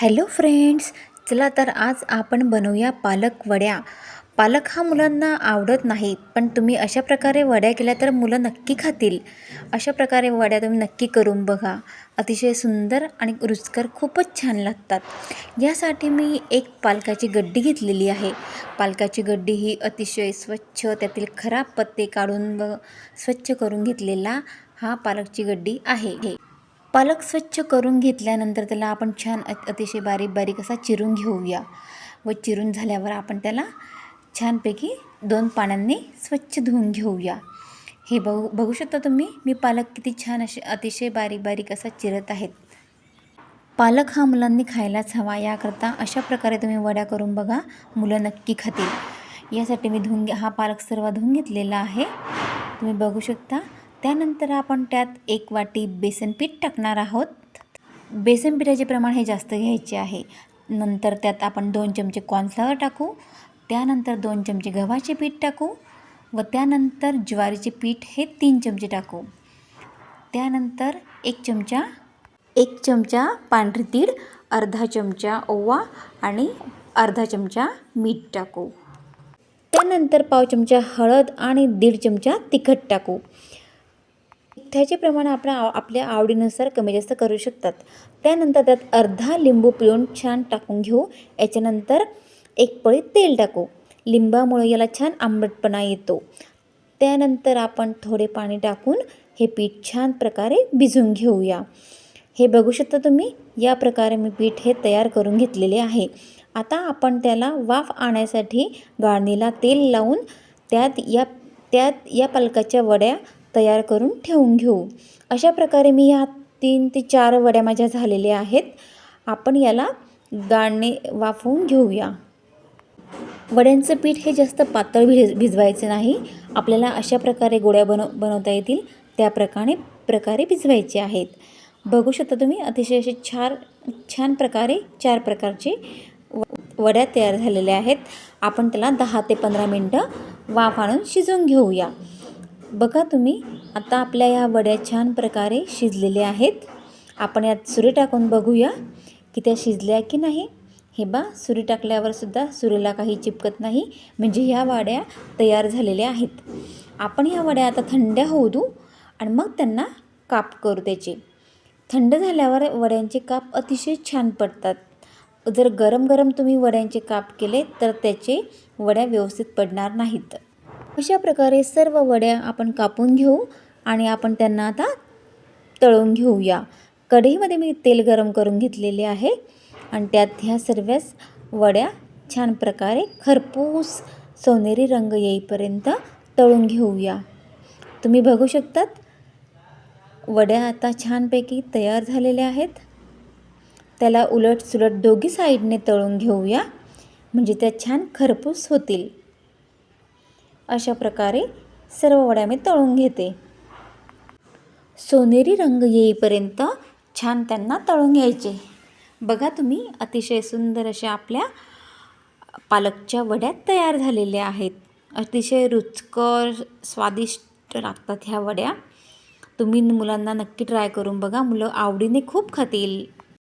Hello friends चला तर आज आपण बनवूया पालक वड्या. पालक हा मुलांना आवडत नाही पण तुम्ही अशा प्रकारे वड्या केल्या तर मुलं नक्की खातील. अशा प्रकारे वड्या तुम्ही नक्की करून बघा. अतिशय सुंदर आणि रुचकर खूपच छान लागतात. यासाठी मी एक पालकाची गड्डी घेतलेली आहे. पालकाची गड्डी ही अतिशय स्वच्छ त्यातील खराब पत्ते काढून व स्वच्छ करून घेतलेला हा पालकची गड्डी आहे. पालक स्वच्छ करून घेतल्यानंतर त्याला आपण छान अतिशय बारीक बारीक असा चिरून घेऊया व चिरून झाल्यावर आपण त्याला छानपैकी दोन पाण्याने स्वच्छ धुवून घेऊया. हे बघू बघू शकता तुम्ही मी पालक किती छान असे अतिशय बारीक बारीक असा चिरत आहेत. पालक हा मुलांनी खायलाच हवा याकरता अशा प्रकारे तुम्ही वड्या करून बघा मुलं नक्की खातील. यासाठी मी धुवून हा पालक सर्व धुवून घेतलेला आहे. तुम्ही बघू शकता त्यानंतर आपण त्यात एक वाटी बेसन पीठ टाकणार आहोत. बेसन पिठाचे प्रमाण हे जास्त घ्यायचे आहे. नंतर त्यात आपण दोन चमचे कॉर्नफ्लॉवर टाकू. त्यानंतर दोन चमचे गव्हाचे पीठ टाकू व त्यानंतर ज्वारीचे पीठ हे तीन चमचे टाकू. त्यानंतर एक चमचा एक चमचा पांढरी तीळ अर्धा चमचा ओवा आणि अर्धा चमचा मीठ टाकू. त्यानंतर पाव चमचा हळद आणि दीड चमचा तिखट टाकू. त्याचे प्रमाण आपण आपल्या आवडीनुसार कमी जास्त करू शकतात. त्यानंतर त्यात अर्धा लिंबू पिळून छान टाकून घेऊ. याच्यानंतर एक पळी तेल टाकू. लिंबामुळे याला छान आंबटपणा येतो. त्यानंतर आपण थोडे पाणी टाकून हे पीठ छान प्रकारे भिजवून घेऊया. हे बघू शकता तुम्ही या प्रकारे मी पीठ हे तयार करून घेतलेले आहे. आता आपण त्याला वाफ आणण्यासाठी गाळणीला तेल लावून त्यात या त्यात या पालकाच्या वड्या तयार करून ठेवून घेऊ. अशा प्रकारे मी ह्या तीन ते चार वड्या माझ्या झालेल्या आहेत. आपण याला गाळणे वाफवून घेऊया. वड्यांचं पीठ हे जास्त पातळ भिज भिजवायचं नाही. आपल्याला अशा प्रकारे गोळ्या बनव बनवता येतील. त्या प्रकारे प्रकारे भिजवायचे आहेत. बघू शकता तुम्ही अतिशय असे छान छान प्रकारे चार प्रकारचे वड्या तयार झालेल्या आहेत. आपण त्याला दहा ते पंधरा मिनटं वाफ आणून शिजवून घेऊया. बघा तुम्ही आता आपल्या या वड्या छान प्रकारे शिजलेल्या आहेत. आपण यात सुरी टाकून बघूया की त्या शिजल्या की नाही. हे बा सुरी टाकल्यावरसुद्धा सुरीला काही चिपकत नाही म्हणजे ह्या वड्या तयार झालेल्या आहेत. आपण ह्या वड्या आता थंड होऊ देऊ आणि मग त्यांना काप करू त्याचे. थंड झाल्यावर वड्यांचे काप अतिशय छान पडतात. जर गरम गरम तुम्ही वड्यांचे काप केले तर त्याचे वड्या व्यवस्थित पडणार नाहीत. अशा प्रकारे सर्व वड्या आपण कापून घेऊ आणि आपण त्यांना आता तळून घेऊया. कढईमध्ये मी तेल गरम करून घेतलेले आहे आणि त्यात ह्या सर्वच वड्या छान प्रकारे खरपूस सोनेरी रंग येईपर्यंत तळून घेऊया. तुम्ही बघू शकतात वड्या आता छानपैकी तयार झालेल्या आहेत. त्याला उलट सुलट दोघी साईडने तळून घेऊया म्हणजे त्या छान खरपूस होतील. अशा प्रकारे सर्व वड्या मी तळून घेते. सोनेरी रंग येईपर्यंत छान त्यांना तळून घ्यायचे. बघा तुम्ही अतिशय सुंदर अशा आपल्या पालकच्या वड्या तयार झालेल्या आहेत. अतिशय रुचकर स्वादिष्ट लागतात ह्या वड्या. तुम्ही मुलांना नक्की ट्राय करून बघा. मुलं आवडीने खूप खातील.